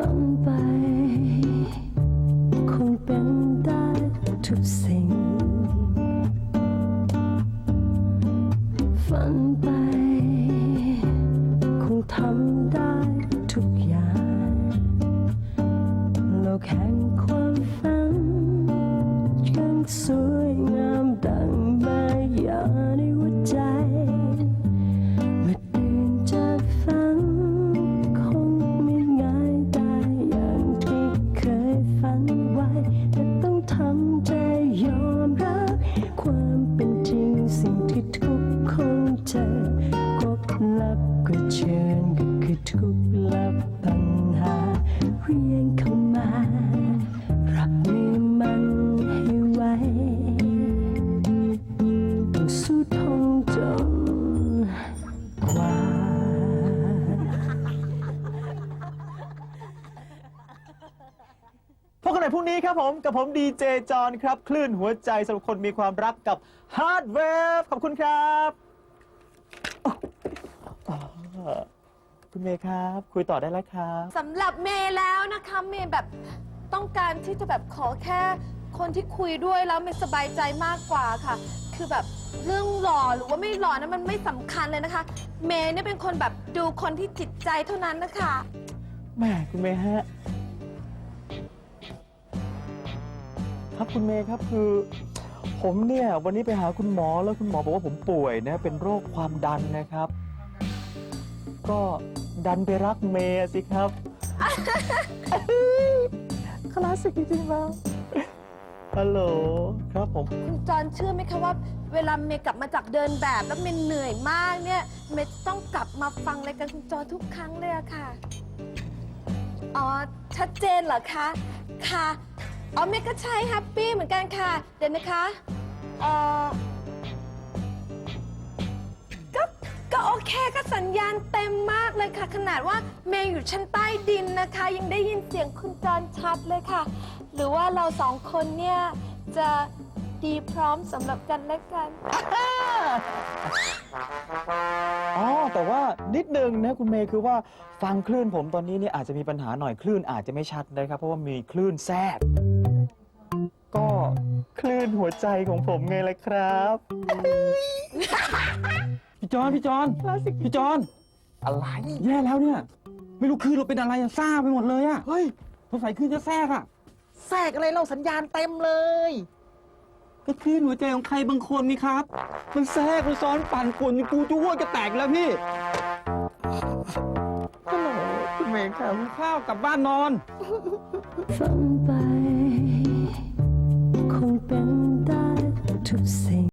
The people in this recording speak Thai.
ฝันไป คงเป็นได้ทุกสิ่ง ฝันไป คงทำได้ทุกอย่าง โลกแห่งความฝันยังสวยงาม ต้องจนกว่าพบกันใหม่พรุ่งนี้ครับผมกับผมดีเจจอนครับ คลื่นหัวใจสำหรับคนมีความรักกับฮาร์ดเวฟขอบคุณครับอ๋อคุณเมย์ครับ คุยต่อได้แล้วครับ สำหรับเมย์แล้วนะคะ เมย์แบบต้องการที่จะแบบขอแค่ คนที่คุยด้วยแล้วเมย์สบายใจมากกว่าค่ะ คือแบบเรื่องหล่อหรือว่าไม่หล่อนั้นมันไม่สำคัญเลยนะคะ เมย์เนี่ยเป็นคนแบบดูคนที่จิตใจเท่านั้นนะคะ แหม่คุณเมย์ฮะ ครับคุณเมย์ครับคือ ผมเนี่ย วันนี้ไปหาคุณหมอแล้วคุณหมอบอกว่าผมป่วยนะ เป็นโรคความดันนะครับ ก็ดันไปรักเมย์สิครับ คลาสสิกจริงๆแล้ว ฮัลโหลครับผม คุณจอนเชื่อไหมคะว่า เวลาเมย์กลับมาจากเดินแบบแล้วเมย์เหนื่อยมากเนี่ยเมย์ต้องกลับมาฟังรายการคุณจอนทุกครั้งเลยอะค่ะ อ๋อ ชัดเจนเหรอคะ ค่ะ อ๋อเมย์ก็ใช้แฮปปี้เหมือนกันค่ะ เดี๋ยวนะคะ เอ่อ ก็ก็โอเคก็สัญญาณเต็มมากเลยค่ะ ขนาดว่าเมย์อยู่ชั้นใต้ดินนะคะ ยังได้ยินเสียงคุณจอนชัดเลยค่ะ หรือว่าเราสองคนเนี่ย จะดีพร้อมสำหรับกันและกัน อ๋อแต่ว่านิดนึงนะคุณเมย์คือว่าฟังคลื่นผมตอนนี้เนี่ยอาจจะมีปัญหาหน่อยคลื่นอาจจะไม่ชัดนะครับ เพราะว่ามีคลื่นแทรกก็คลื่นหัวใจของผมไงล่ะครับ พี่จอนพี่จอนพี่จอนอะไรแย่แล้วเนี่ย ไม่รู้คือเราเป็นอะไรอะซ่าไปหมดเลยอะเฮ้ยสงสัยคือจะแทรกอะ แทรกอะไรเราสัญญาณเต็มเลย ก็คลื่นหัวใจของใครบางคนนี่ครับ มันแทรกมันซ้อนปั่นป่วนกูจะอ้วกจะแตกแล้วพี่ฮัลโหลคุณเมย์ครับกินข้าวกลับบ้านนอน ฝันไป คงเป็นได้ทุกสิ่ง